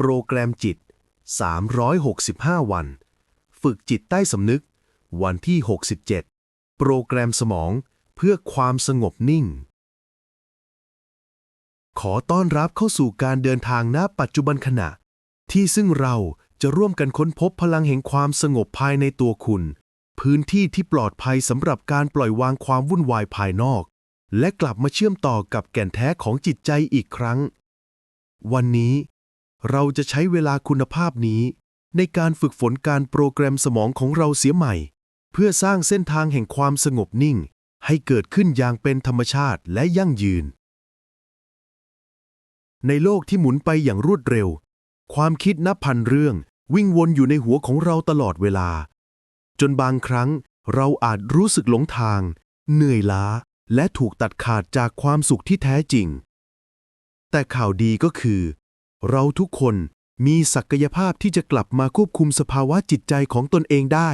โปรแกรมจิต 365 วัน ฝึกจิตใต้สำนึก วันที่ 67 โปรแกรมสมองเพื่อความสงบนิ่ง ขอต้อนรับเข้าสู่การเดินทางณปัจจุบันขณะ ที่ซึ่งเราจะร่วมกันค้นพบพลังแห่งความสงบภายในตัวคุณ พื้นที่ที่ปลอดภัยสำหรับการปล่อยวางความวุ่นวายภายนอก และกลับมาเชื่อมต่อกับแก่นแท้ของจิตใจอีกครั้ง วันนี้ เราจะใช้เวลาคุณภาพนี้ ในการฝึกฝนการโปรแกรมสมองของเราเสียใหม่ เพื่อสร้างเส้นทางแห่งความสงบนิ่ง ให้เกิดขึ้นอย่างเป็นธรรมชาติและยั่งยืน ในโลกที่หมุนไปอย่างรวดเร็ว ความคิดนับพันเรื่องวิ่งวนอยู่ในหัวของเราตลอดเวลา จนบางครั้งเราอาจรู้สึกหลงทาง เหนื่อยล้า และถูกตัดขาดจากความสุขที่แท้จริง แต่ข่าวดีก็คือ เราทุกคนมีศักยภาพที่จะกลับมาควบคุมสภาวะจิตใจของตนเองได้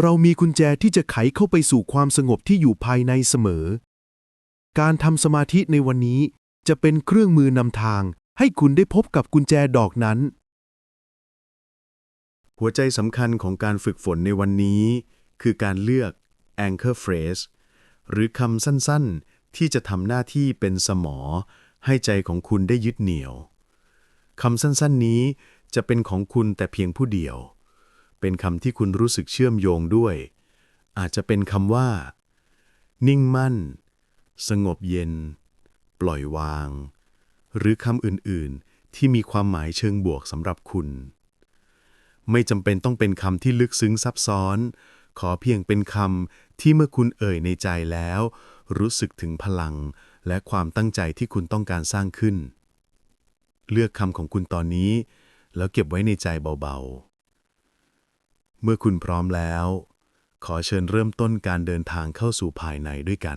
เรามีกุญแจที่จะไขเข้าไปสู่ความสงบที่อยู่ภายในเสมอ การทำสมาธิในวันนี้จะเป็นเครื่องมือนำทาง ให้คุณได้พบกับกุญแจดอกนั้น หัวใจสำคัญของการฝึกฝนในวันนี้ คือการเลือก anchor phrase หรือคำสั้นๆ ที่จะทำหน้าที่เป็นสมอ ให้ใจของคุณได้ยึดเหนี่ยว คำสั้นๆนี้จะเป็นของคุณแต่เพียงผู้เดียว เป็นคำที่คุณรู้สึกเชื่อมโยงด้วย อาจจะเป็นคำว่า นิ่งมั่น สงบเย็น ปล่อยวาง หรือคำอื่นๆ ที่มีความหมายเชิงบวกสำหรับคุณ ไม่จำเป็นต้องเป็นคำที่ลึกซึ้งซับซ้อน ขอเพียงเป็นคำที่เมื่อคุณเอ่ยในใจแล้ว รู้สึกถึงพลังและความตั้งใจที่คุณต้องการสร้างขึ้น เลือกคำของคุณตอนนี้ แล้วเก็บไว้ในใจเบาๆ เมื่อคุณพร้อมแล้ว ขอเชิญเริ่มต้นการเดินทางเข้าสู่ภายในด้วยกัน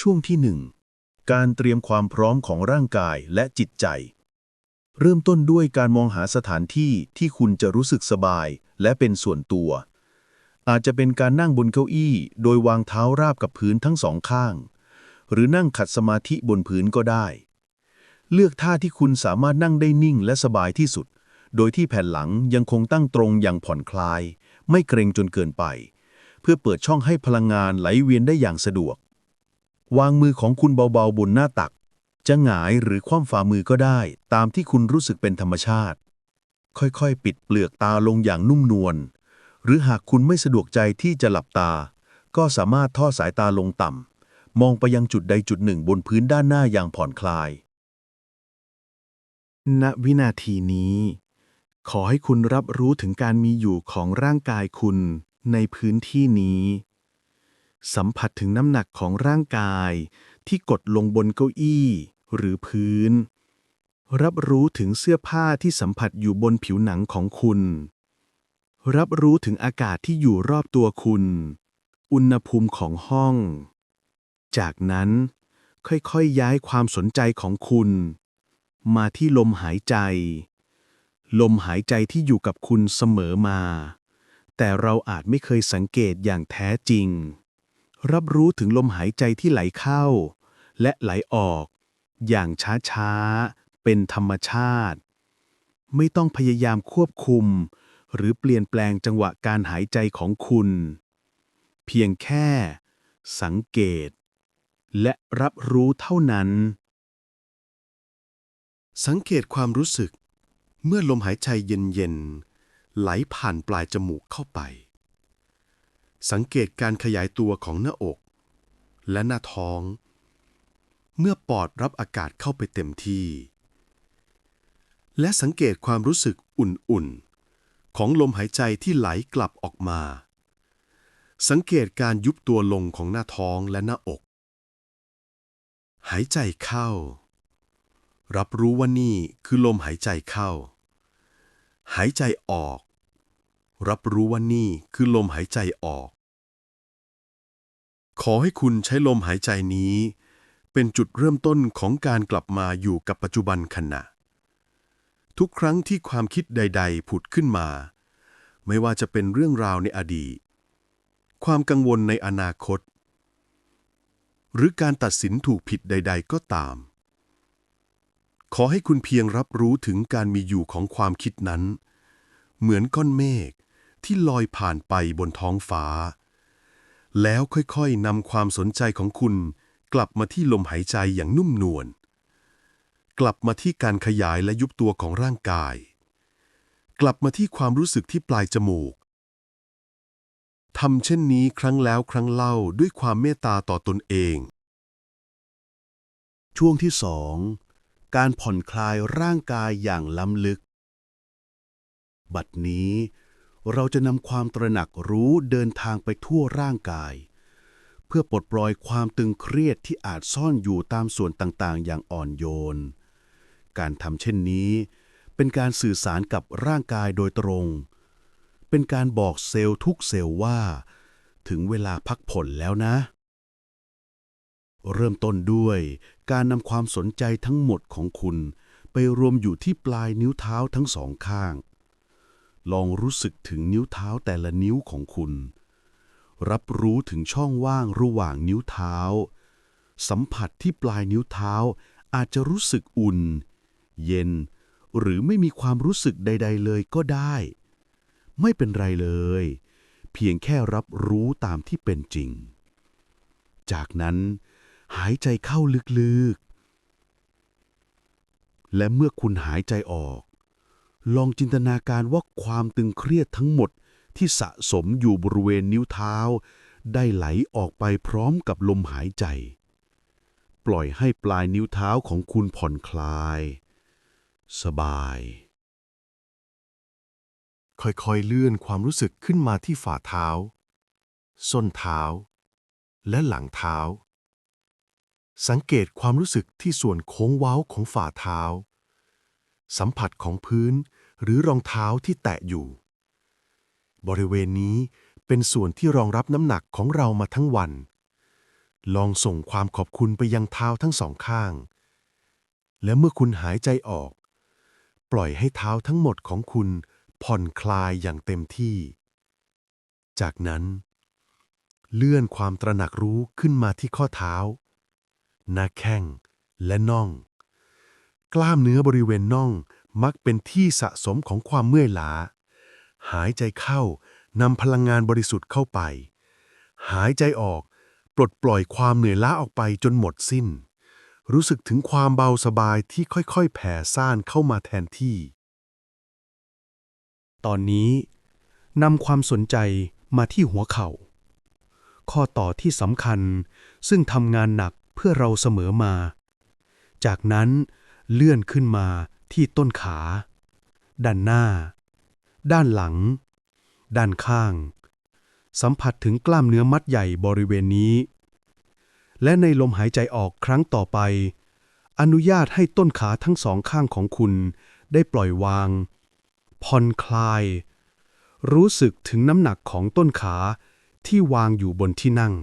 ช่วงที่ 1 การเตรียมความพร้อมของร่างกายและจิตใจ เริ่มต้นด้วยการมองหาสถานที่ที่คุณจะรู้สึกสบายและเป็นส่วนตัว อาจจะเป็นการนั่งบนเก้าอี้ โดยวางเท้าราบกับพื้นทั้งสองข้าง หรือนั่งขัดสมาธิบนพื้นก็ได้ เลือกท่าที่คุณสามารถนั่งได้นิ่งและสบายที่สุด โดยที่แผ่นหลังยังคงตั้งตรงอย่างผ่อนคลาย ไม่เกรงจนเกินไป เพื่อเปิดช่องให้พลังงานไหลเวียนได้อย่างสะดวก วางมือของคุณเบาๆบนหน้าตัก จะหงายหรือคว่ำฝ่ามือก็ได้ ตามที่คุณรู้สึกเป็นธรรมชาติ ค่อยๆ ปิดเปลือกตาลงอย่างนุ่มนวล หรือหากคุณไม่สะดวกใจที่จะหลับตา ก็สามารถทอดสายตาลงต่ำมองไปยังจุดใดจุดหนึ่งบนพื้นด้านหน้าอย่างผ่อนคลาย ณวินาทีนี้ ขอให้คุณรับรู้ถึงการมีอยู่ของร่างกายคุณในพื้นที่นี้ สัมผัสถึงน้ำหนักของร่างกายที่กดลงบนเก้าอี้หรือพื้น รับรู้ถึงเสื้อผ้าที่สัมผัสอยู่บนผิวหนังของคุณ รับรู้ถึงอากาศที่อยู่รอบตัวคุณ อุณหภูมิของห้อง จากนั้นค่อยๆย้ายความสนใจของคุณ มาที่ลมหายใจ ลมหายใจที่อยู่กับคุณเสมอมา แต่เราอาจไม่เคยสังเกตอย่างแท้จริง รับรู้ถึงลมหายใจที่ไหลเข้า และไหลออก อย่างช้าๆ เป็นธรรมชาติ ไม่ต้องพยายามควบคุม หรือเปลี่ยนแปลงจังหวะการหายใจของคุณ เพียงแค่ สังเกต และรับรู้เท่านั้น สังเกตความรู้สึก เมื่อลมหายใจเย็นๆ ไหลผ่านปลายจมูกเข้าไป สังเกตการขยายตัวของหน้าอก และหน้าท้อง เมื่อปอดรับอากาศเข้าไปเต็มที่ และสังเกตความรู้สึกอุ่นๆ ของลมหายใจที่ไหลกลับออกมา สังเกตการยุบตัวลงของหน้าท้องและหน้าอก หายใจเข้า รับรู้ว่านี่คือลมหายใจเข้า หายใจออก รับรู้ว่านี่คือลมหายใจออก ขอให้คุณใช้ลมหายใจนี้ เป็นจุดเริ่มต้นของการกลับมาอยู่กับปัจจุบันขณะ ทุกครั้งที่ความคิดใด ๆ ผุดขึ้นมา ไม่ว่าจะเป็นเรื่องราวในอดีต ความกังวลในอนาคต หรือการตัดสินถูกผิดใด ๆ ก็ตาม ขอให้คุณเพียงรับรู้ถึงการมีอยู่ของความคิดนั้น เหมือนก้อนเมฆที่ลอยผ่านไปบนท้องฟ้า แล้วค่อยๆนำความสนใจของคุณ กลับมาที่ลมหายใจอย่างนุ่มนวลกลับมาที่การขยายและยุบตัวของร่างกาย กลับมาที่ความรู้สึกที่ปลายจมูกทำเช่นนี้ครั้งแล้วครั้งเล่าด้วยความเมตตาต่อตนเอง ช่วงที่สอง การผ่อนคลายร่างกายอย่างล้ำลึก บัดนี้ เราจะนำความตระหนักรู้เดินทางไปทั่วร่างกาย เพื่อปลดปล่อยความตึงเครียดที่อาจซ่อนอยู่ตามส่วนต่างๆ อย่างอ่อนโยน การทำเช่นนี้ เป็นการสื่อสารกับร่างกายโดยตรง เป็นการบอกเซลล์ทุกเซลล์ว่า ถึงเวลาพักผ่อนแล้วนะ เริ่มต้นด้วยการนำความสนใจทั้งหมดของคุณ ไปรวมอยู่ที่ปลายนิ้วเท้าทั้งสองข้าง ลองรู้สึกถึงนิ้วเท้าแต่ละนิ้วของคุณ รับรู้ถึงช่องว่างระหว่างนิ้วเท้า สัมผัสที่ปลายนิ้วเท้าอาจจะรู้สึกอุ่น เย็น หรือไม่มีความรู้สึกใด ๆ เลยก็ได้ ไม่เป็นไรเลย เพียงแค่รับรู้ตามที่เป็นจริง จากนั้น หายใจเข้าลึกๆ และเมื่อคุณหายใจออก ลองจินตนาการว่าความตึงเครียดทั้งหมดที่สะสมอยู่บริเวณนิ้วเท้า ได้ไหลออกไปพร้อมกับลมหายใจ ปล่อยให้ปลายนิ้วเท้าของคุณผ่อนคลาย สบาย ค่อยๆเลื่อนความรู้สึกขึ้นมาที่ฝ่าเท้า ส้นเท้า และหลังเท้า สังเกตความรู้สึกที่ส่วนโค้งเว้าของฝ่าเท้า สัมผัสของพื้นหรือรองเท้าที่แตะอยู่ บริเวณนี้เป็นส่วนที่รองรับน้ำหนักของเรามาทั้งวัน ลองส่งความขอบคุณไปยังเท้าทั้งสองข้าง และเมื่อคุณหายใจออก ปล่อยให้เท้าทั้งหมดของคุณผ่อนคลายอย่างเต็มที่ จากนั้น เลื่อนความตระหนักรู้ขึ้นมาที่ข้อเท้า หน้าแข้ง และน่อง กล้ามเนื้อบริเวณน่องมักเป็นที่สะสมของความเมื่อยล้า หายใจเข้านำพลังงานบริสุทธิ์เข้าไป หายใจออก ปลดปล่อยความเหนื่อยล้าออกไปจนหมดสิ้น รู้สึกถึงความเบาสบายที่ค่อยๆ แผ่ซ่านเข้ามาแทนที่ ตอนนี้นำความสนใจมาที่หัวเข่า ข้อต่อที่สำคัญซึ่งทำงานหนัก เพื่อเราเสมอมา จากนั้นเลื่อนขึ้นมาที่ต้นขา ด้านหน้า ด้านหลัง ด้านข้าง สัมผัสถึงกล้ามเนื้อมัดใหญ่บริเวณนี้ และในลมหายใจออกครั้งต่อไป อนุญาตให้ต้นขาทั้งสองข้างของคุณ ได้ปล่อยวาง ผ่อนคลาย รู้สึกถึงน้ำหนักของต้นขาที่วางอยู่บนที่นั่ง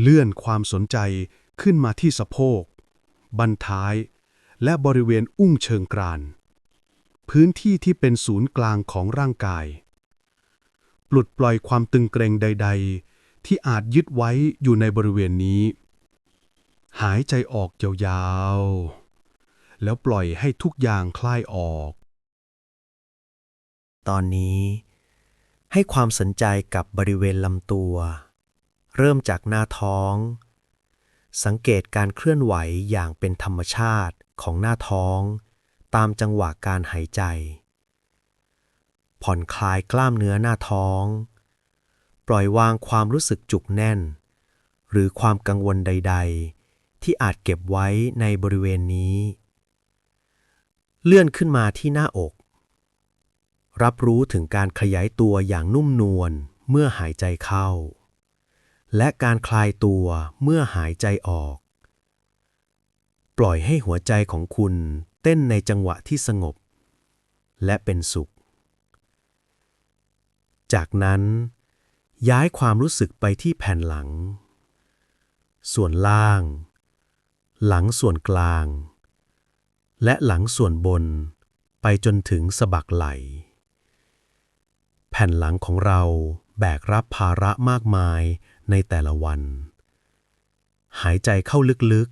เลื่อนความสนใจขึ้นมาที่สะโพก บันท้าย และบริเวณอุ้งเชิงกราน พื้นที่ที่เป็นศูนย์กลางของร่างกาย ปลดปล่อยความตึงเกรงใด ๆ ที่อาจยึดไว้อยู่ในบริเวณนี้ หายใจออกยาวๆ แล้วปล่อยให้ทุกอย่างคลายออก ตอนนี้ให้ความสนใจกับบริเวณลำตัว เริ่มจากหน้าท้อง สังเกตการเคลื่อนไหวอย่างเป็นธรรมชาติของหน้าท้อง ตามจังหวะการหายใจ ผ่อนคลายกล้ามเนื้อหน้าท้อง ปล่อยวางความรู้สึกจุกแน่น หรือความกังวลใด ๆ ที่อาจเก็บไว้ในบริเวณนี้ เลื่อนขึ้นมาที่หน้าอก รับรู้ถึงการขยายตัวอย่างนุ่มนวลเมื่อหายใจเข้า และการคลายตัวเมื่อหายใจออก ปล่อยให้หัวใจของคุณเต้นในจังหวะที่สงบ และเป็นสุข จากนั้น ย้ายความรู้สึกไปที่แผ่นหลัง ส่วนล่าง หลังส่วนกลาง และหลังส่วนบนไปจนถึงสะบักไหล่แผ่นหลังของเราแบกรับภาระมากมาย ในแต่ละวัน หายใจเข้าลึก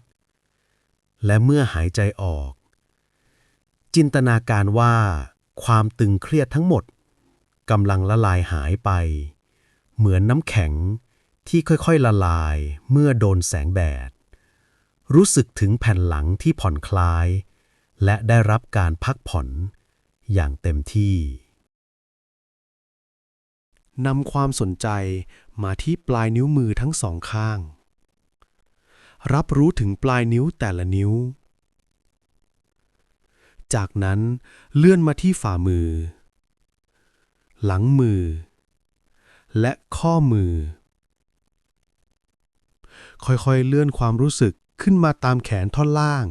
ๆ และเมื่อหายใจออก จินตนาการว่าความตึงเครียดทั้งหมดกำลังละลายหายไป เหมือนน้ำแข็งที่ค่อยๆละลายเมื่อโดนแสงแดด รู้สึกถึงแผ่นหลังที่ผ่อนคลาย และได้รับการพักผ่อนอย่างเต็มที่นำความสนใจ มาที่ปลายนิ้วมือทั้งสองข้าง รับรู้ถึงปลายนิ้วแต่ละนิ้ว จากนั้นเลื่อนมาที่ฝ่ามือ หลังมือ และข้อมือ ค่อยๆเลื่อนความรู้สึกขึ้นมาตามแขนท่อนล่าง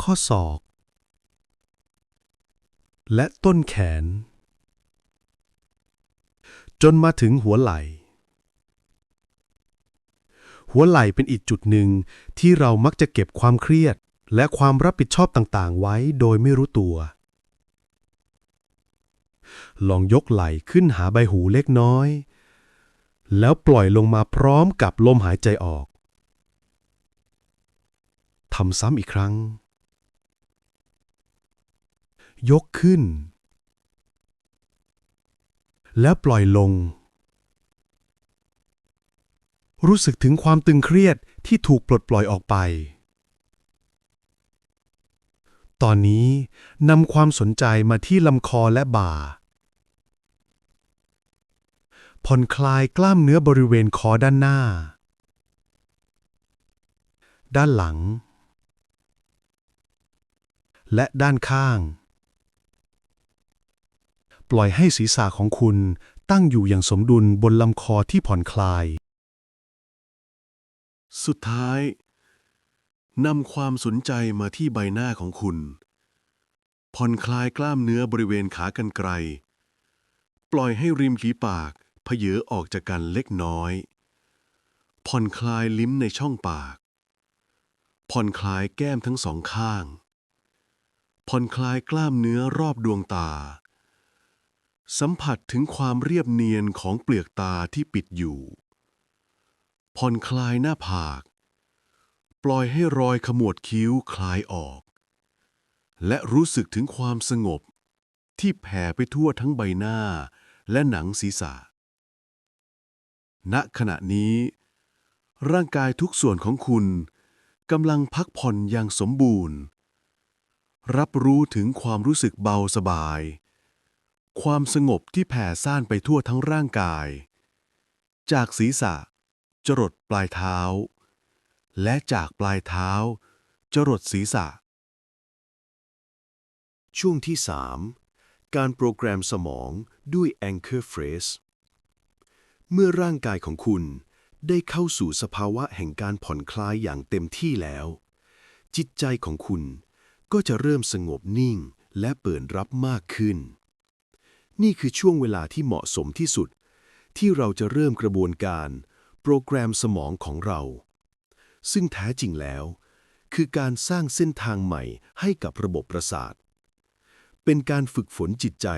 ข้อศอก และต้นแขน จนมาถึงหัวไหล่ หัวไหล่เป็นอีกจุดหนึ่งที่เรามักจะเก็บความเครียด และความรับผิดชอบต่างๆ ไว้โดยไม่รู้ตัว ลองยกไหล่ขึ้นหาใบหูเล็กน้อย แล้วปล่อยลงมาพร้อมกับลมหายใจออกทำซ้ำอีกครั้ง ยกขึ้น แล้วปล่อยลง รู้สึกถึงความตึงเครียดที่ถูกปลดปล่อยออกไป ตอนนี้นำความสนใจมาที่ลำคอและบ่า ผ่อนคลายกล้ามเนื้อบริเวณคอด้านหน้า ด้านหลัง และด้านข้าง ปล่อยให้ศีรษะของคุณตั้งอยู่อย่างสมดุลบนลำคอที่ผ่อนคลาย สุดท้าย นำความสนใจมาที่ใบหน้าของคุณ ผ่อนคลายกล้ามเนื้อบริเวณขากรรไกร ปล่อยให้ริมฝีปากเผยออกจากกันเล็กน้อย ผ่อนคลายลิ้มในช่องปาก ผ่อนคลายแก้มทั้งสองข้าง ผ่อนคลายกล้ามเนื้อรอบดวงตา สัมผัสถึงความเรียบเนียนของเปลือกตาที่ปิดอยู่ ผ่อนคลายหน้าผาก ปล่อยให้รอยขมวดคิ้วคลายออก และรู้สึกถึงความสงบ ที่แผ่ไปทั่วทั้งใบหน้าและหนังศีรษะ ณขณะนี้ ร่างกายทุกส่วนของคุณกำลังพักผ่อนอย่างสมบูรณ์ รับรู้ถึงความรู้สึกเบาสบาย ความสงบที่แผ่ซ่านไปทั่วทั้งร่างกาย จากศีรษะ จรดปลายเท้า และจากปลายเท้า จรดศีรษะ ช่วงที่ 3 การโปรแกรมสมองด้วย Anchor Phrase เมื่อร่างกายของคุณได้เข้าสู่สภาวะแห่งการผ่อนคลายอย่างเต็มที่แล้ว จิตใจของคุณก็จะเริ่มสงบนิ่งและเปิดรับมากขึ้น นี่คือช่วงเวลาที่เหมาะสมที่สุด ที่เราจะเริ่มกระบวนการ โปรแกรมสมองของเรา ซึ่งแท้จริงแล้ว คือการสร้างเส้นทางใหม่ให้กับระบบประสาท เป็นการฝึกฝนจิตใจ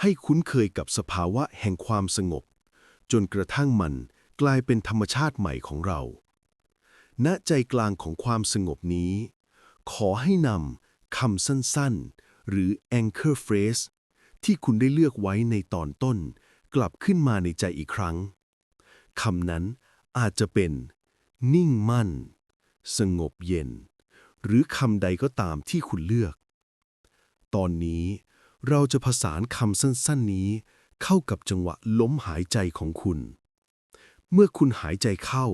ให้คุ้นเคยกับสภาวะแห่งความสงบ จนกระทั่งมันกลายเป็นธรรมชาติใหม่ของเรา ณ ใจกลางของความสงบนี้ ขอให้นำคำสั้นๆ หรือ anchor phrase ที่คุณได้เลือกไว้ในตอนต้น กลับขึ้นมาในใจอีกครั้งคำนั้นอาจจะเป็น นิ่งมั่น สงบเย็น หรือคำใดก็ตามที่คุณเลือก ตอนนี้เราจะผสานคำสั้นๆนี้ เข้ากับจังหวะล้มหายใจของคุณ เมื่อคุณหายใจเข้า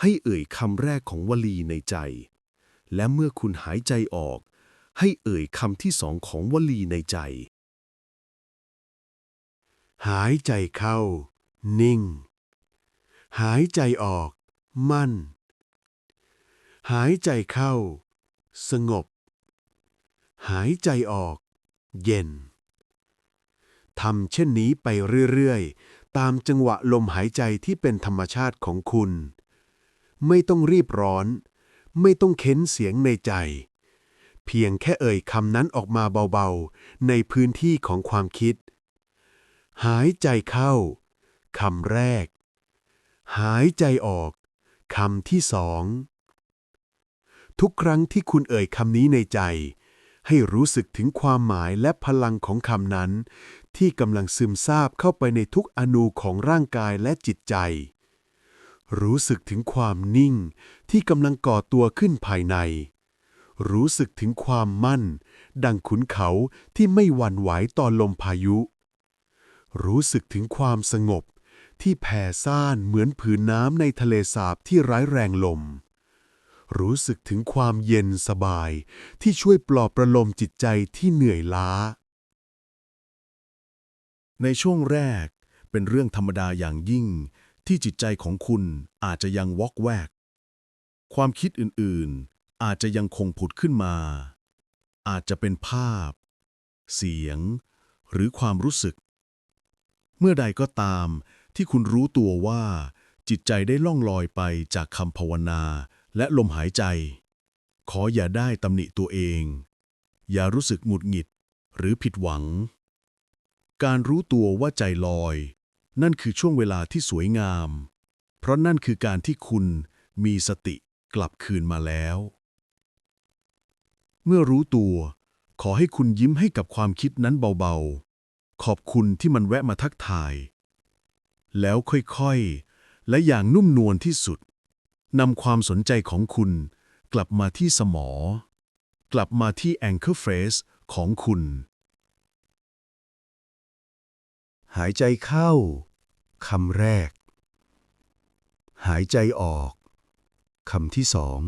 ให้เอ่ยคำแรกของวลีในใจ และเมื่อคุณหายใจออก ให้เอ่ยคำที่สองของวลีในใจ หายใจเข้า นิ่ง หายใจออก มั่น หายใจเข้า สงบ หายใจออก เย็นทำเช่นนี้ไปเรื่อยๆ ตามจังหวะลมหายใจที่เป็นธรรมชาติของคุณ ไม่ต้องรีบร้อน ไม่ต้องเค้นเสียงในใจ เพียงแค่เอ่ยคำนั้นออกมาเบาๆ ในพื้นที่ของความคิด หายใจเข้าคำแรก หายใจออกคำที่สอง ทุกครั้งที่คุณเอ่ยคำนี้ในใจ ให้รู้สึกถึงความหมายและพลังของคำนั้น ที่กำลังซึมซาบเข้าไปในทุกอนูของร่างกายและจิตใจ รู้สึกถึงความนิ่งที่กำลังก่อตัวขึ้นภายใน รู้สึกถึงความมั่น ดังขุนเขาที่ไม่หวั่นไหวต่อลมพายุ รู้สึกถึงความสงบ ที่แผ่ซ่านเหมือนผืนน้ำในทะเลสาบที่ไร้แรงลม รู้สึกถึงความเย็นสบายที่ช่วยปลอบประโลมจิตใจที่เหนื่อยล้า ในช่วงแรกเป็นเรื่องธรรมดาอย่างยิ่ง ที่จิตใจของคุณอาจจะยังวอกแวก ความคิดอื่นๆ อาจจะยังคงผุดขึ้นมา อาจจะเป็นภาพ เสียง หรือความรู้สึก มื่อใดก็ตาม ที่คุณรู้ตัวว่า จิตใจได้ล่องลอยไปจากคำภาวนา และลมหายใจ ขออย่าได้ตำหนิตัวเอง อย่ารู้สึกหงุดหงิดหรือผิดหวัง การรู้ตัวว่าใจลอย นั่นคือช่วงเวลาที่สวยงาม เพราะนั่นคือการที่คุณมีสติกลับคืนมาแล้ว เมื่อรู้ตัว ขอให้คุณยิ้มให้กับความคิดนั้นเบา ขอบคุณที่มันแวะมาทักทาย แล้วค่อยๆ และอย่างนุ่มนวลที่สุดนำความสนใจของคุณ กลับมาที่สมอ กลับมาที่ anchor phrase ของคุณ หายใจเข้าคำแรก หายใจออกคำที่สอง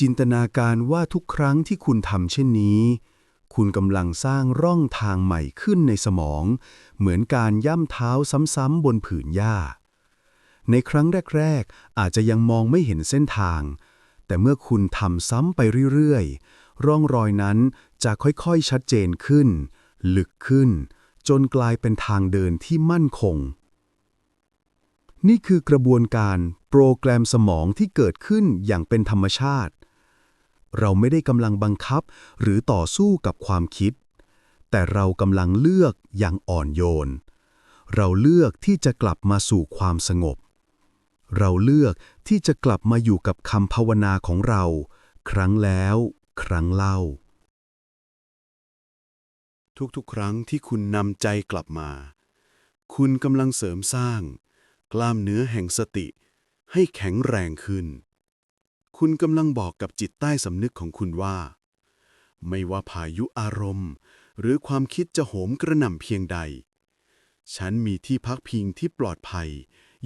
จินตนาการว่าทุกครั้งที่คุณทำเช่นนี้ คุณกำลังสร้างร่องทางใหม่ขึ้นในสมอง เหมือนการย่ำเท้าซ้ำๆบนผืนหญ้า ในครั้งแรก ๆ อาจจะยังมองไม่เห็นเส้นทาง แต่เมื่อคุณทำซ้ำไปเรื่อยๆ ร่องรอยนั้นจะค่อยๆชัดเจนขึ้น ลึกขึ้น จนกลายเป็นทางเดินที่มั่นคง นี่คือกระบวนการโปรแกรมสมองที่เกิดขึ้นอย่างเป็นธรรมชาติ เราไม่ได้กำลังบังคับ หรือต่อสู้กับความคิด แต่เรากำลังเลือกอย่างอ่อนโยน เราเลือกที่จะกลับมาสู่ความสงบ เราเลือกที่จะกลับมาอยู่กับคำภาวนาของเรา ครั้งแล้ว ครั้งเล่า ทุกๆ ครั้งที่คุณนำใจกลับมา คุณกำลังเสริมสร้าง กล้ามเนื้อแห่งสติให้แข็งแรงขึ้น คุณกำลังบอกกับจิตใต้สำนึกของคุณว่า ไม่ว่าพายุอารมณ์ หรือความคิดจะโหมกระหน่ำเพียงใด ฉันมีที่พักพิงที่ปลอดภัย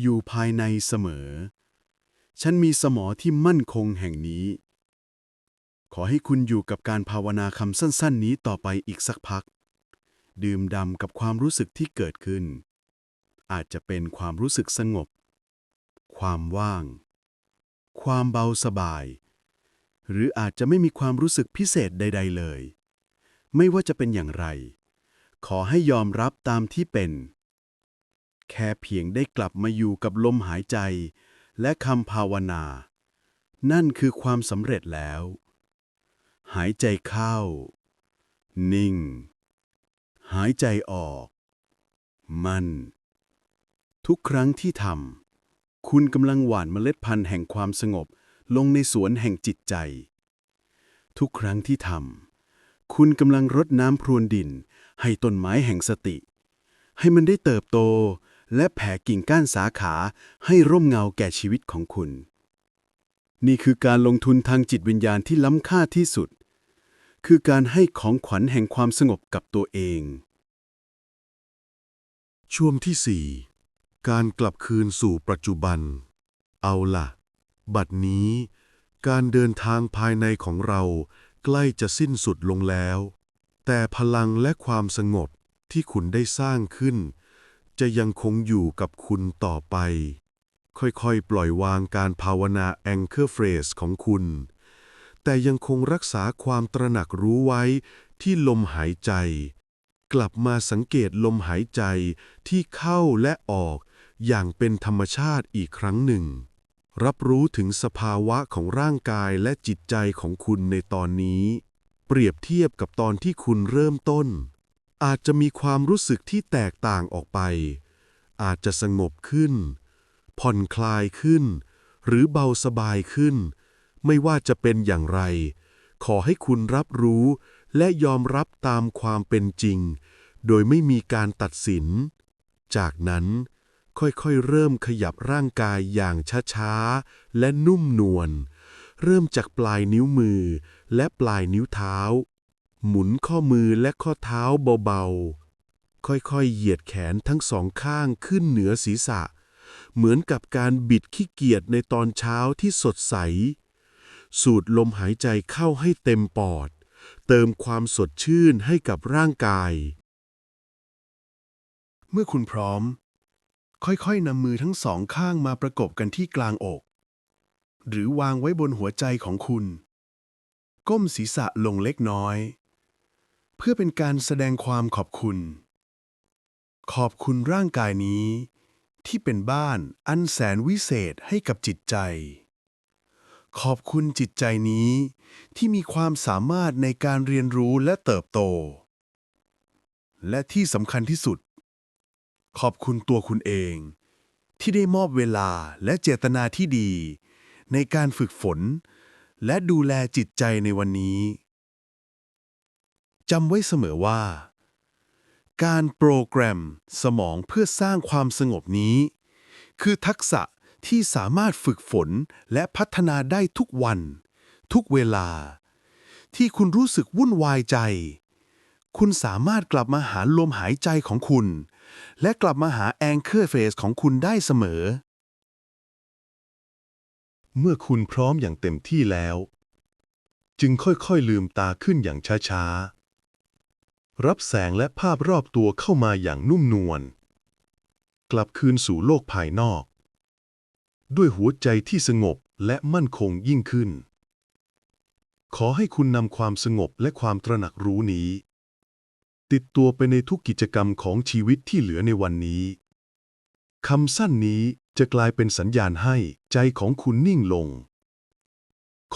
อยู่ภายในเสมอ ฉันมีสมอที่มั่นคงแห่งนี้ ขอให้คุณอยู่กับการภาวนาคำสั้น ๆ นี้ต่อไปอีกสักพัก ดื่มดำกับความรู้สึกที่เกิดขึ้น อาจจะเป็นความรู้สึกสงบ ความว่าง ความเบาสบาย หรืออาจจะไม่มีความรู้สึกพิเศษใด ๆ เลย ไม่ว่าจะเป็นอย่างไร ขอให้ยอมรับตามที่เป็น แค่เพียงได้กลับมาอยู่กับลมหายใจ และคำภาวนา นั่นคือความสำเร็จแล้ว หายใจเข้า นิ่ง หายใจออก มัน ทุกครั้งที่ทำ คุณกำลังหว่านเมล็ดพันธุ์แห่งความสงบ ลงในสวนแห่งจิตใจ ทุกครั้งที่ทำคุณกำลังรดน้ำพรวนดิน ให้ต้นไม้แห่งสติ ให้มันได้เติบโต และแผ่กิ่งก้านสาขาให้ร่มเงาแก่ชีวิตของคุณ นี่คือการลงทุนทางจิตวิญญาณที่ล้ำค่าที่สุด คือการให้ของขวัญแห่งความสงบกับตัวเอง ช่วงที่ 4 การกลับคืนสู่ปัจจุบัน เอาล่ะบัดนี้ การเดินทางภายในของเราใกล้จะสิ้นสุดลงแล้ว แต่พลังและความสงบที่คุณได้สร้างขึ้น จะยังคงอยู่กับคุณต่อไป ค่อยๆ ปล่อยวางการภาวนา Anchor Phrase ของคุณ แต่ยังคงรักษาความตระหนักรู้ไว้ที่ลมหายใจ กลับมาสังเกตลมหายใจที่เข้าและออก อย่างเป็นธรรมชาติอีกครั้งหนึ่ง รับรู้ถึงสภาวะของร่างกายและจิตใจของคุณในตอนนี้ เปรียบเทียบกับตอนที่คุณเริ่มต้น อาจจะมีความรู้สึกที่แตกต่างออกไป อาจจะสงบขึ้น ผ่อนคลายขึ้น หรือเบาสบายขึ้น ไม่ว่าจะเป็นอย่างไร ขอให้คุณรับรู้และยอมรับตามความเป็นจริง โดยไม่มีการตัดสิน จากนั้น ค่อยๆ เริ่มขยับร่างกายอย่างช้าๆ และนุ่มนวล เริ่มจากปลายนิ้วมือและปลายนิ้วเท้า หมุนข้อมือและข้อเท้าเบาๆ ค่อยๆ เหยียดแขนทั้งสองข้างขึ้นเหนือศีรษะ เหมือนกับการบิดขี้เกียจในตอนเช้าที่สดใส สูดลมหายใจเข้าให้เต็มปอด เติมความสดชื่นให้กับร่างกาย เมื่อคุณพร้อม ค่อยๆนำมือทั้งสองข้างมาประกบกันที่กลางอก หรือวางไว้บนหัวใจของคุณ ก้มศีรษะลงเล็กน้อย เพื่อเป็นการแสดงความขอบคุณ ขอบคุณร่างกายนี้ ที่เป็นบ้านอันแสนวิเศษให้กับจิตใจ ขอบคุณจิตใจนี้ ที่มีความสามารถในการเรียนรู้และเติบโต และที่สำคัญที่สุด ขอบคุณตัวคุณเอง ที่ได้มอบเวลาและเจตนาที่ดี ในการฝึกฝน และดูแลจิตใจในวันนี้จำไว้เสมอว่า การโปรแกรมสมองเพื่อสร้างความสงบนี้ คือทักษะที่สามารถฝึกฝนและพัฒนาได้ทุกวัน ทุกเวลา ที่คุณรู้สึกวุ่นวายใจ คุณสามารถกลับมาหาลมหายใจของคุณ และกลับมาหาแองเกอร์เฟสของคุณได้เสมอ เมื่อคุณพร้อมอย่างเต็มที่แล้ว จึงค่อยๆลืมตาขึ้นอย่างช้าๆ รับแสงและภาพรอบตัวเข้ามาอย่างนุ่มนวล กลับคืนสู่โลกภายนอก ด้วยหัวใจที่สงบและมั่นคงยิ่งขึ้น ขอให้คุณนำความสงบและความตระหนักรู้นี้ ติดตัวไปในทุกกิจกรรมของชีวิตที่เหลือในวันนี้ คำสั้นนี้จะกลายเป็นสัญญาณให้ใจของคุณนิ่งลง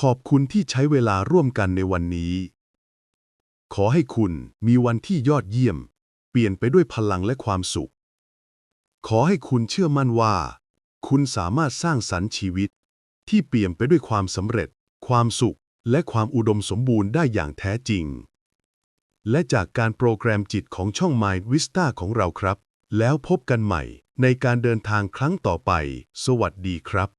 ขอบคุณที่ใช้เวลาร่วมกันในวันนี้ ขอให้คุณมีวันที่ยอดเยี่ยม เปลี่ยนไปด้วยพลังและความสุข ขอให้คุณเชื่อมั่นว่า คุณสามารถสร้างสรรค์ชีวิต ที่เปลี่ยนไปด้วยความสำเร็จ ความสุข และความอุดมสมบูรณ์ได้อย่างแท้จริง และจากการโปรแกรมจิตของช่อง Mind Vista ของเราครับ แล้วพบกันใหม่ในการเดินทางครั้งต่อไป สวัสดีครับ